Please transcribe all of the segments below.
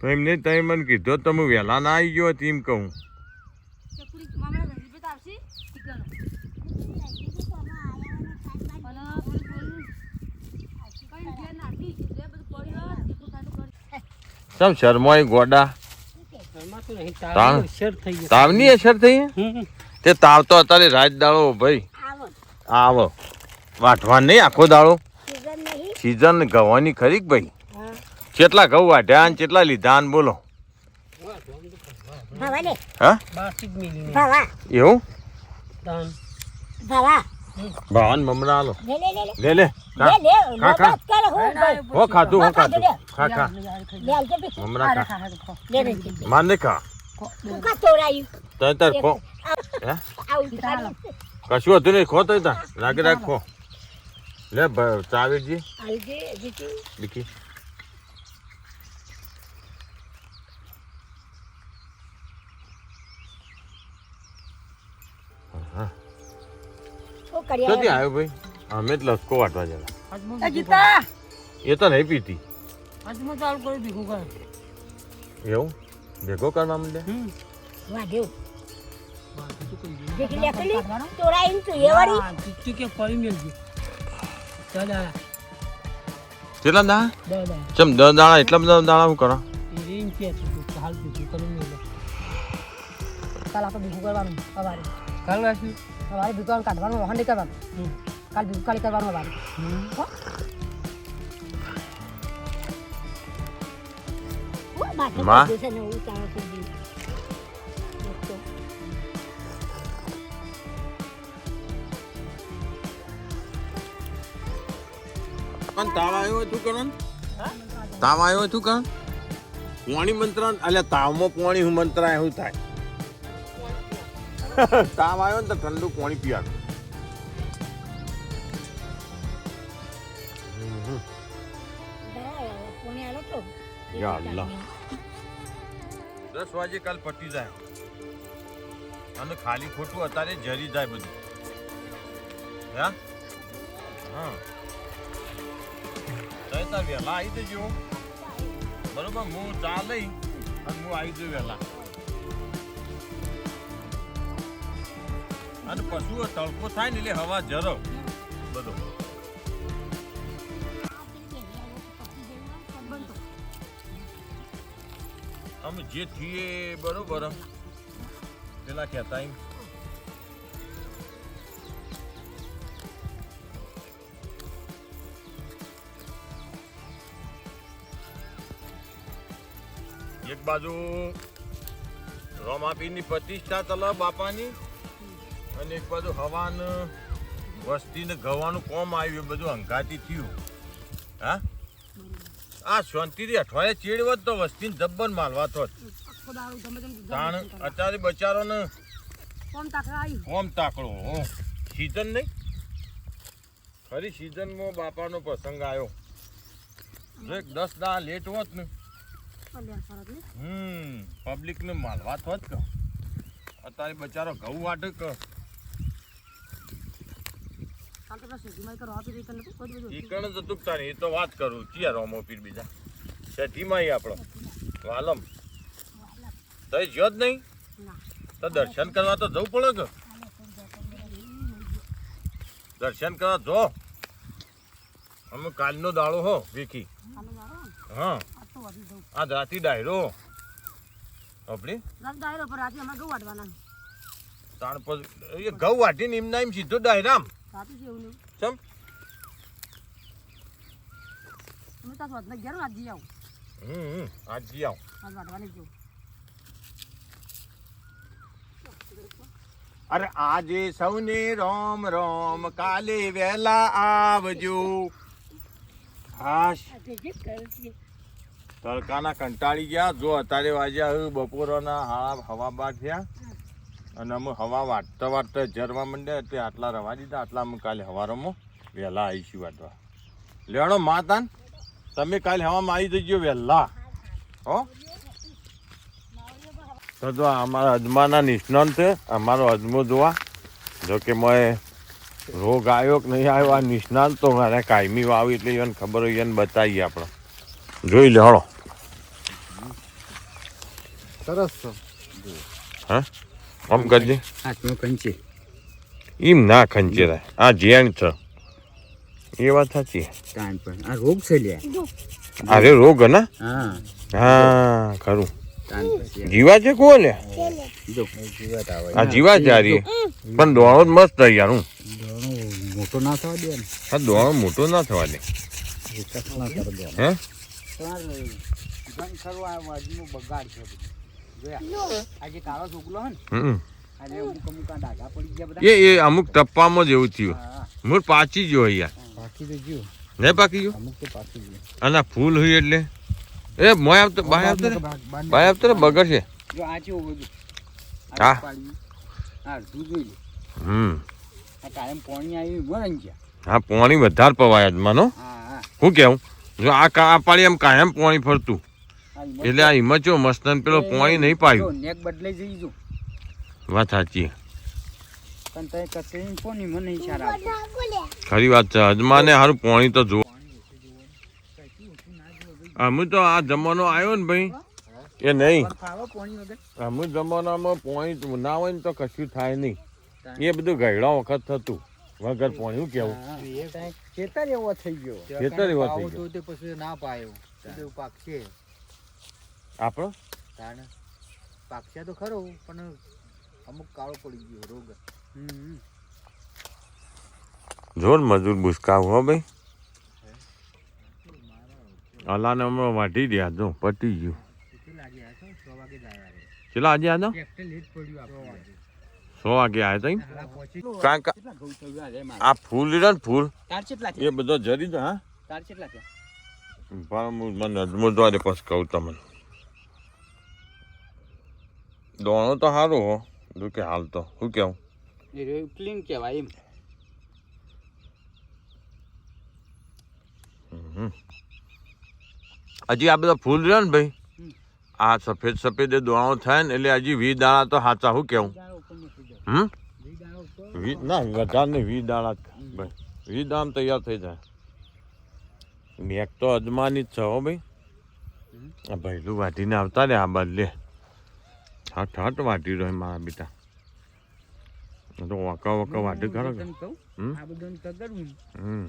તો તમે મને કીધો તમે વહેલા ના આવી ગયો એમ કહું. ચમ શર્માય ગોડા? તાવની અસર થઈ. તે તાવ તો અત્યારે રાત દાડો ભાઈ. આવો. વાટવા નહીં આખો દાડો? સિઝન ગવાની ખરી ભાઈ? કેટલા ઘઉં વાઢ્યા અને કેટલા લીધા બોલો. હા? એવું? ભાવાન મમરા લો લે લે ખા. ખા હો ખાધું હો ખાધું ખા ખા માને ખા. તોરાયું તર. ખો કશું હતું નહીં ખો તો રાગે રાખ ખો. લે ચાવીરજી આલજી જીટી લીકી ક્યાંથી આવ્યો? ભાઈ? અમે જ લસકો વાટવા જવા એ તો નહીં પીતી. ચાલુ ભેગો કર. એવું? ભેગો કરવા માંડે? વાહ દાડા કેટલા દાડા ચમ દ દાડા એટલા બધા દાડા હું કરો? એમ કે છે હાલ બીજું કરું નહીં કાલ આપણે બીજું કરવાનું સવારે. કાલ રાખ્યું સવારે બીજું કાઢવાનું વાહન નહીં કરવાનું. કાલ બીજું કાલે કરવાનું વારે માં? પણ તાવ આવ્યો હતું કરણ તાવ આવ્યો હતું કરણ પોણી મંત્ર એટલે તાવમાં પોણી હું મંત્ર એવું થાય. તાવ આવ્યો ને તો ઠંડુ પોણી પીવાનું. દસ વાગે કાલ પટી જાય. અને ખાલી ખોટું અત્યારે જરી જાય બધું. હા? હા. તાર વહેલા આવી જજો. બરોબર, હું ચા અને હું આવી જઉં વહેલા. અને પશુઓ તડકો થાય ને એટલે હવા જરો. બધો. અમે જે થઈએ બરોબર. પેલા કહેતા એમ. એક બાજુ રોમાપીની પ્રતિષ્ઠા તલ બાપાની અને એક બાજુ હવાન વસ્તીને ગવાનું કોમ આવ્યું એ બધું હંગાતી થયું. હા? આ શાંતિથી અઠવાડિયે ચેડવત તો વસ્તીને જબ્બર માલવા તો તાણ અત્યારે બચારોને કોમ તાકડા સીઝન નહીં? ખરી સિઝનમાં બાપાનો પ્રસંગ આવ્યો. એક દસ દા લેટ હોત ને હમ પબ્લિક ને માલવા થોત કહો. અત્યારે બચારો ઘઉં વાટે કહો. તો તૂટતા નહીં એ તો વાત કરું. ચિયા રોમો બીજા. શેઠીમાં આપણો. વાલમ. તો જ્યો જ નહીં? તો દર્શન કરવા તો જવું પડે કે? દર્શન કરવા જો. અમે કાલનો દાડો હો વીકી હા. આ રાતી ડાયરો. આપણી ડાયરો પર રાતે અમે ઘઉં વાટવાના તાણ પર એ ઘઉં વાટીને એમના એમ સીધો ડાયરામ રાતે જેવું નહીં. ચમ. અમે તાર વધને ઘેર આજ જઈ આવું. હમ આજ જી આવ. આજ વાટવાની જેવું અરે આજે સૌને રોમ રોમ કાલે વહેલા આવજો. હાશ. છું. તડકાના કંટાળી ગયા. જો અત્યારે વાગ્યા હવે બપોરના હા, હવા બાર થયા. અને અમે હવા વાટતા વાટતા જરવા માંડ્યા એટલે આટલા રવા દીધા. આટલા અમે કાલે હવારોમાં વહેલા આવીશું વાટવા. લેવાનો માતાન, તમે કાલે હવામાં આવી જજો વહેલા હો? તો જો અમારા અજમાના નિષ્ણાંત છે. અમારો અજમો જોવા. જો કે મોય રોગ આવ્યો કે નહીં આવ્યો, આ નિષ્ણાંત તો મારે કાયમી વાવી એટલે એને ખબર હોય એને બતાવીએ આપણે. જોઈ લે હળો સરસ છે. હા? આમ કરજે હાથનું કંચી એમ ના ખંચેરાય આ જેણ છે. એ વાત સાચી કાન પણ. આ રોગ છે લે અરે રોગ હે ને? હા. હા ખરું. જીવા છે કોણ લે જો. જીવત આવે આ જીવા છે હારી પણ દોણો જ મસ્ત રહી યાર હું. મોટો ના થવા દે હા દોણો મોટો ના થવા દે. વિકાસ ના કરી આ હે બગાડ છે જોયા? આજે કાળો છોકરો હે ને આજે અમુક અમુક ડાઘા પડી ગયા બધા. એ એ અમુક ટપ્પામાં જ એવું થયું. મૂળ પાચી ગયો યાર પાકી તો ગયું. નહીં પાકી ગયો? અમુક તો પાકી ગયું. અને ફૂલ હોય એટલે. એ મોય આવતો બાય આવતો બાય આવતો રે બગડ છે જો આ ચેવું બધું હા. હા જોઈ હમ. આ કાયમ પોણી આવી ગયા. હા પાણી વધારે પવાય જ માનો હા કેવું? જો આ કા પાણી એમ કાયમ પાણી ફરતું. એટલે આ હિમચો મસ્તન પેલો પાણી નહીં પાયું. નેક બદલાઈ જઈ જો. વાત સાચી. પણ તય કચરી પોની મને ઈચ્છા ખરી વાત છે. અજમાને હારું પાણી તો જો અમે તો આ જમાનો આવ્યો ને ભાઈ. એ નહીં. અમે જમાનામાં પાણી ના હોય ને તો કશું થાય નહીં. એ બધું ગયડા વખત થતું. વગર પાણી કેવું. ખેતર એવો થઈ ગયો. ખેતર એવો થઈ ગયો. તો પછી ના પાયો. તો પાક છે. આપણો? તાણ. પાકશે તો ખરો પણ અમુક કાળો પડી ગયો રોગ. હમ. જોર મજૂર બુસકા હો ભાઈ. અલાને હમણાં વાટી રહ્યા જો પટી ગયું. કેટલા લાગે આ તો છ વાગે જ આવ્યા આજે આજો ટ્રેક્ટર લેટ પડ્યું આપણે સો વાગે આવ્યા તા પહોંચી કારણ કે કેટલા ઘઉં થયું આ રે મારે? આ ફૂલ? રહ્યો ને ફૂલ એ બધો જરી દો હા? તાર કેટલા છે પણ હું મને અજમો દ્વારે પછી કહું તમને. દોણો તો સારું હો જો કે હાલ તો શું કેવું? એ ક્લીન કહેવાય એમ. હજી આ બધા ફૂલ રહ્યો ને ભાઈ? આ સફેદ સફેદ એ દોણો થાય ને એટલે હજી વી દાણા તો સાચા શું કેવું દાણા ઉપર નથી જવું. હમ? ના વધારે નહીં વી દાણા વી દાણા તૈયાર થઈ જાય. મેક તો અજમાની જ છે હો ભાઈ. આ ભૈલું વાટીને આવતા રે આ બદલે હટ હટ વાટી રહ્યો મારા બેટા. તો વકા વકા વાટી કરો હમ?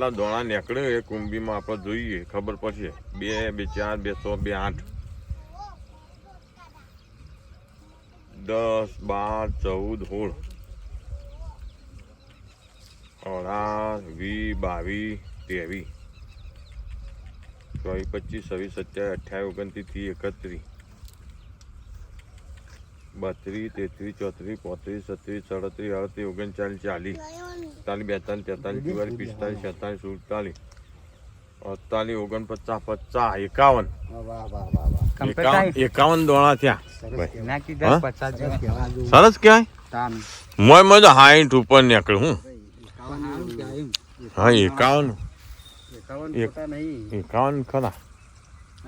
કેટલા દોણા નીકળે એ કુંભીમાં આપણે જોઈએ, ખબર પડશે. બે બે, ચાર, બે, સો, બે, આઠ. દસ, બાર, ચૌદ, સોળ. અઢાર વી બાવીસ, ત્રેવીસ. ચોવીસ, પચીસ, છવ્વીસ, સત્યાવીસ, અઠ્યાવીસ, ઓગણત્રીસ એકત્રીસ. બત્રીસ તેત્રીસ ચોત્રીસ પોત્રીસ છત્રીસ સડત્રીસ અડત્રીસ ઓગણચાલીસ ચાલીસ એકતાલીસ બેતાલીસ તેતાલીસ ચુવાલીસ પિસ્તાલીસ છેતાલીસ સુડતાલીસ અડતાલીસ ઓગણપચાસ પચાસ એકાવન. વાહ વાહ વાહ વાહ એકાવન એકાવન દોણા થયા. સરસ કહેવાય. મોય મોય તો હાઈઠ ઉપર નીકળ્યું હું. હા એકાવન. એકાવન ખરા.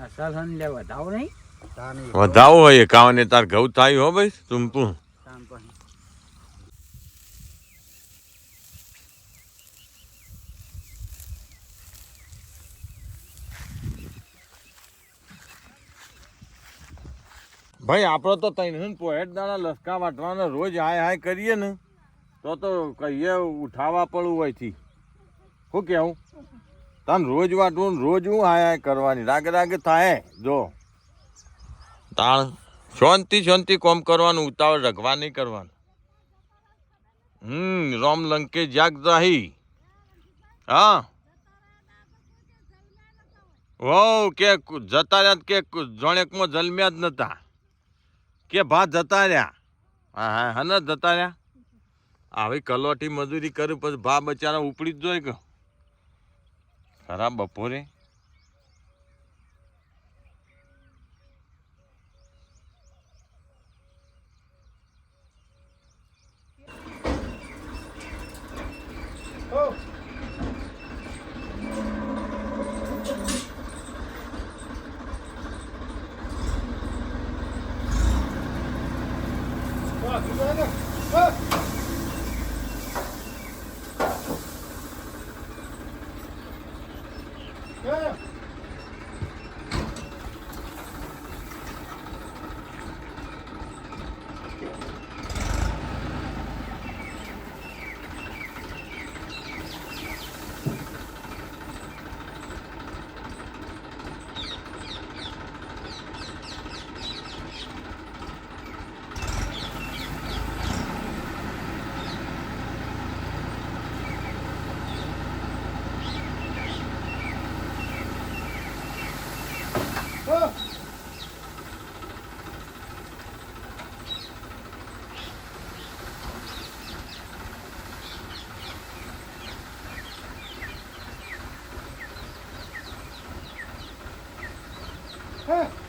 અસલ હન લે નહીં. વધાવો હોય કાવને તાર ઘઉં થાય હો ભાઈ ચૂંપું ભાઈ, આપણો તો તૈન પોહેટ દાણા લસકા વાટવાના રોજ હાય હાય કરીએ ને, તો તો કહીએ ઉઠાવા પડવું હોયથી શું કેવું? તને રોજ વાટવું રોજ હું હાય હાય કરવાની? રાગે રાગે થાય, જો. તાણ. શાંતિ શાંતિ કોમ કરવાનું, ઉતાવળ રખવા નહીં કરવાનું. હમ, રોમ લંકે જાગ જાહી. હા. વહુ કે જતા રહ્યા કે જણેકમાં જન્મ્યા જ નતા. કે ભા જતા રહ્યા? હા હા હા, ને જતા રહ્યા. આવી કલોટી મજૂરી કર્યું પછી ભા બચારા ઉપડી જ જોઈ કે ખરાબ બપોરે. હમ